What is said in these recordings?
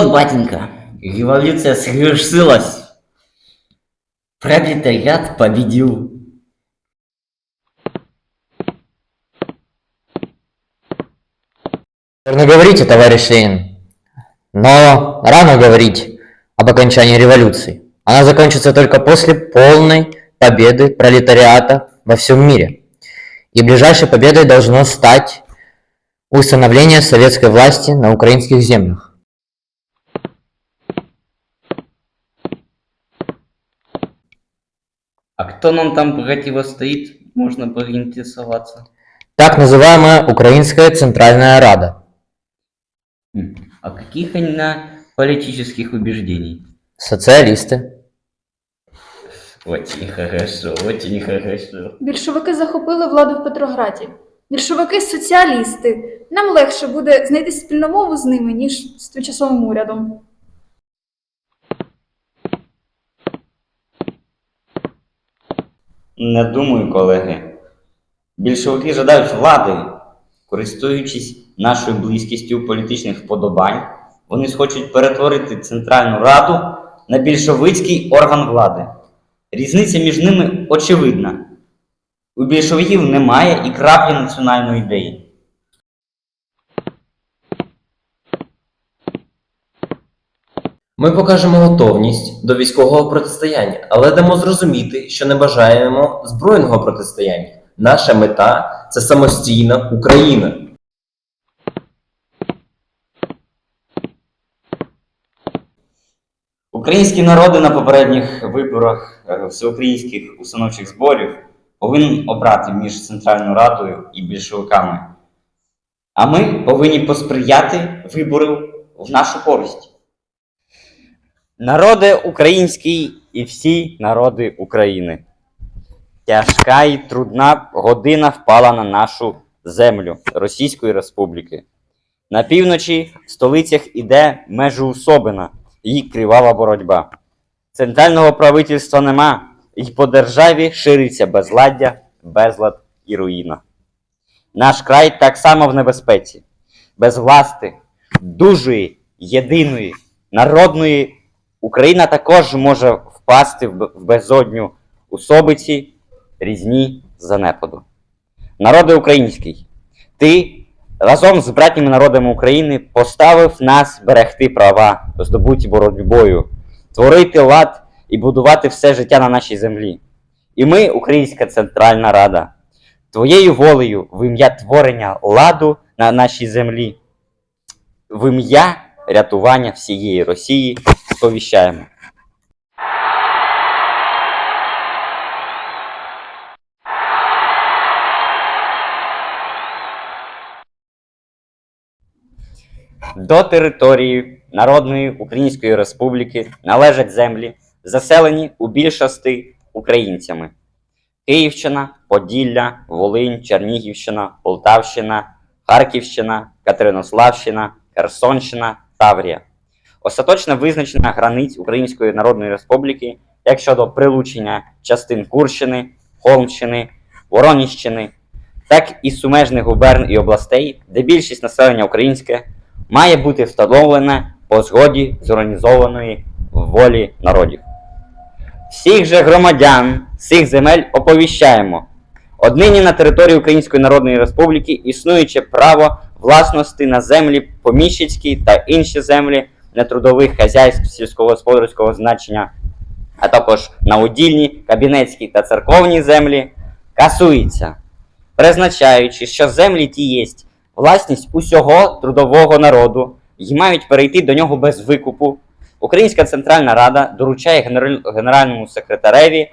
вот, батенька, революция свершилась. Пролетариат победил. Верно говорите, товарищ Ленин. Но рано говорить об окончании революции. Она закончится только после полной победы пролетариата во всем мире. И ближайшей победой должно стать установление советской власти на украинских землях. А кто нам там противостоит, можно поинтересоваться. Так называемая Украинская Центральная Рада. А каких они на политических убеждений? Социалисты. Очень хорошо, очень хорошо. Більшовики захопили владу в Петрограді. Більшовики соціалісти. Нам легше буде знайти спільну мову з ними, ніж з тимчасовим урядом. Не думаю, колеги. Більшовики жадають влади, користуючись нашою близькістю політичних вподобань, вони схочуть перетворити Центральну Раду на більшовицький орган влади. Різниця між ними очевидна. У більшовиків немає і краплі національної ідеї. Ми покажемо готовність до військового протистояння, але дамо зрозуміти, що не бажаємо збройного протистояння. Наша мета це самостійна Україна. Українські народи на попередніх виборах е, всеукраїнських установчих зборів повинен обрати між Центральною Радою і більшовиками. А ми повинні посприяти вибору в нашу користь. Народи український і всі народи України. Тяжка і трудна година впала на нашу землю Російської Республіки. На півночі в столицях іде межоусобина і кривава боротьба. Центрального правительства нема, і по державі шириться безладдя, безлад і руїна. Наш край так само в небезпеці, без власти, дужої, єдиної, народної Україна також може впасти в безодню усобиці, різні занепаду. Народи український, ти разом з братніми народами України поставив нас берегти права, здобуті боротьбою, творити лад і будувати все життя на нашій землі. І ми, Українська Центральна Рада, твоєю волею в ім'я творення ладу на нашій землі, в ім'я рятування всієї Росії сповіщаємо. До території Народної Української Республіки належать землі, заселені у більшості українцями: Київщина, Поділля, Волинь, Чернігівщина, Полтавщина, Харківщина, Катеринославщина, Херсонщина, Таврія. Остаточне визначення границь Української Народної Республіки як щодо прилучення частин Курщини, Холмщини, Вороніщини, так і сумежних губерн і областей, де більшість населення українське має бути встановлене по згоді з організованої волі народів. Всіх же громадян цих земель оповіщаємо. Однині на території Української Народної Республіки існуюче право власності на землі поміщицькі та інші землі нетрудових хазяйств сільськогосподарського значення, а також на удільні, кабінетські та церковні землі, касується, призначаючи, що землі ті єсть власність усього трудового народу і мають перейти до нього без викупу. Українська Центральна Рада доручає генеральному секретареві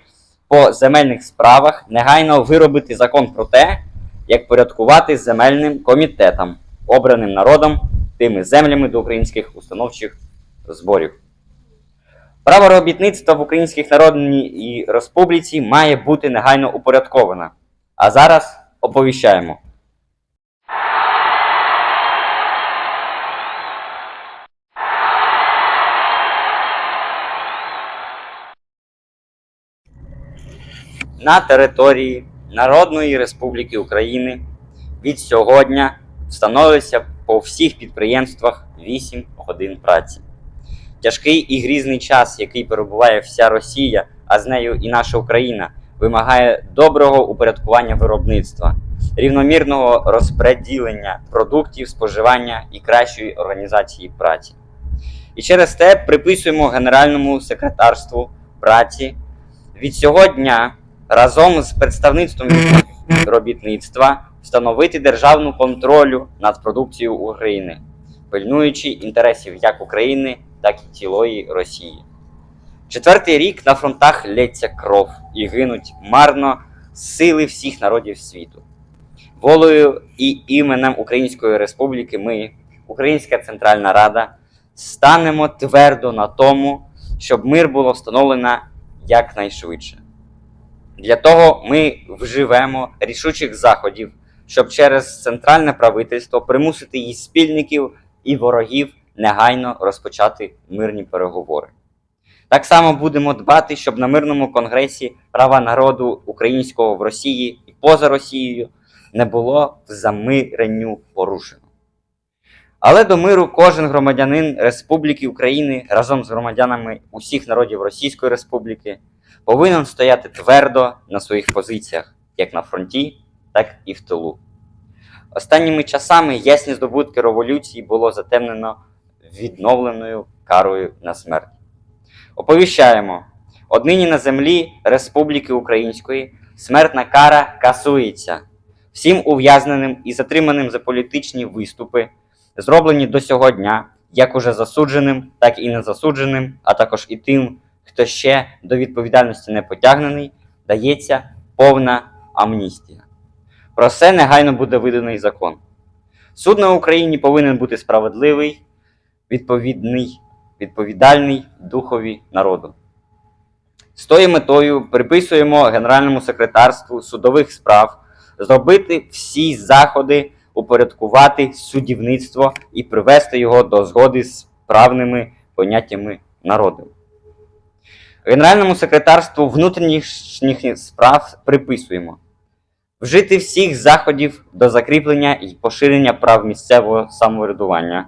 по земельних справах негайно виробити закон про те, як порядкувати земельним комітетам, обраним народом тими землями до українських установчих зборів. Право робітництва в Українських Народній Республіці має бути негайно упорядковане. А зараз оповіщаємо. на території Народної Республіки України від сьогодні встановлюється по всіх підприємствах 8 годин праці. Тяжкий і грізний час, який перебуває вся Росія, а з нею і наша Україна, вимагає доброго упорядкування виробництва, рівномірного розподілення продуктів споживання і кращої організації праці. І через те приписуємо Генеральному секретарству праці від цього дня разом з представництвом робітництва встановити державну контролю над продукцією України, пильнуючи інтересів як України, так і цілої Росії. Четвертий рік на фронтах лється кров і гинуть марно сили всіх народів світу. Волею і іменем Української Республіки ми, Українська Центральна Рада, станемо твердо на тому, щоб мир було встановлено якнайшвидше. Для того ми вживемо рішучих заходів, щоб через центральне правительство примусити її спільників і ворогів негайно розпочати мирні переговори. Так само будемо дбати, щоб на мирному конгресі права народу українського в Росії і поза Росією не було в замиренню порушено. Але до миру кожен громадянин Республіки України разом з громадянами усіх народів Російської Республіки повинен стояти твердо на своїх позиціях, як на фронті, так і в тилу. Останніми часами ясні здобутки революції було затемнено відновленою карою на смерть. Оповіщаємо, однині на землі Республіки Української смертна кара касується всім ув'язненим і затриманим за політичні виступи, зроблені до сього дня, як уже засудженим, так і незасудженим, а також і тим, хто ще до відповідальності не потягнений, дається повна амністія. Про це негайно буде виданий закон. Суд на Україні повинен бути справедливий, відповідний, відповідальний духові народу. З тою метою приписуємо Генеральному секретарству судових справ зробити всі заходи, упорядкувати судівництво і привести його до згоди з правними поняттями народу. Генеральному секретарству внутрішніх справ приписуємо вжити всіх заходів до закріплення і поширення прав місцевого самоврядування,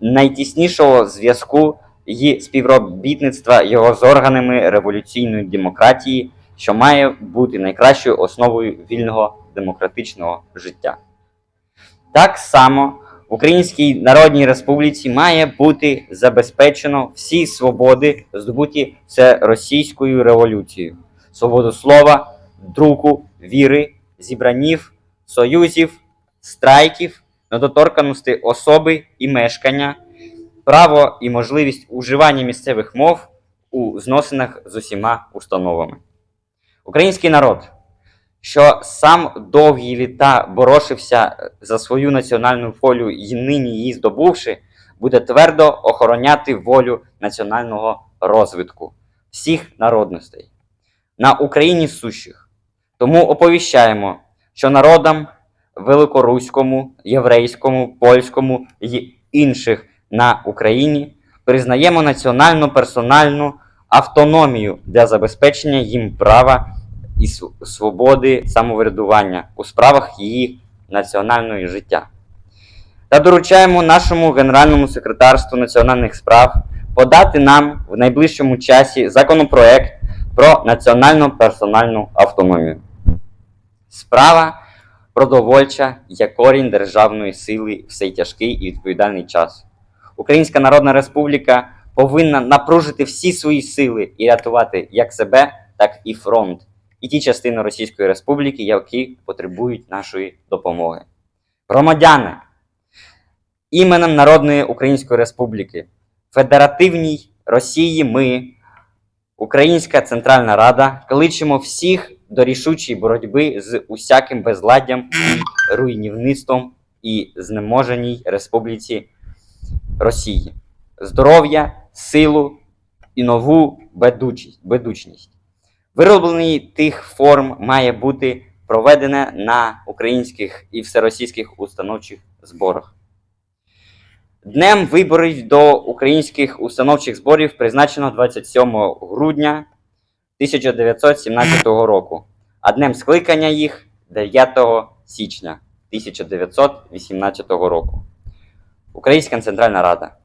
найтіснішого зв'язку і співробітництва його з органами революційної демократії, що має бути найкращою основою вільного демократичного життя. Так само в Українській Народній Республіці має бути забезпечено всі свободи, здобуті це російською революцією, свободу слова, друку, віри, зібранів, союзів, страйків, недоторканості особи і мешкання, право і можливість уживання місцевих мов у зносинах з усіма установами. Український народ, що сам довгі літа борошився за свою національну волю і нині її здобувши, буде твердо охороняти волю національного розвитку всіх народностей на Україні сущих. Тому оповіщаємо, що народам великоруському, єврейському, польському і інших на Україні признаємо національну персональну автономію для забезпечення їм права і свободи самоврядування у справах її національного життя. Та доручаємо нашому Генеральному секретарству національних справ подати нам в найближчому часі законопроект про національну персональну автономію. Справа продовольча як корінь державної сили в цей тяжкий і відповідальний час. Українська Народна Республіка повинна напружити всі свої сили і рятувати як себе, так і фронт, і ті частини Російської Республіки, які потребують нашої допомоги. Громадяни, іменем Народної Української Республіки, Федеративній Росії ми, Українська Центральна Рада, кличемо всіх до рішучої боротьби з усяким безладдям руйнівництвом і знеможеній Республіці Росії. Здоров'я, силу і нову ведучність. Вироблений тих форм має бути проведене на українських і всеросійських установчих зборах. Днем виборів до українських установчих зборів призначено 27 грудня 1917 року, а днем скликання їх 9 січня 1918 року. Українська Центральна Рада.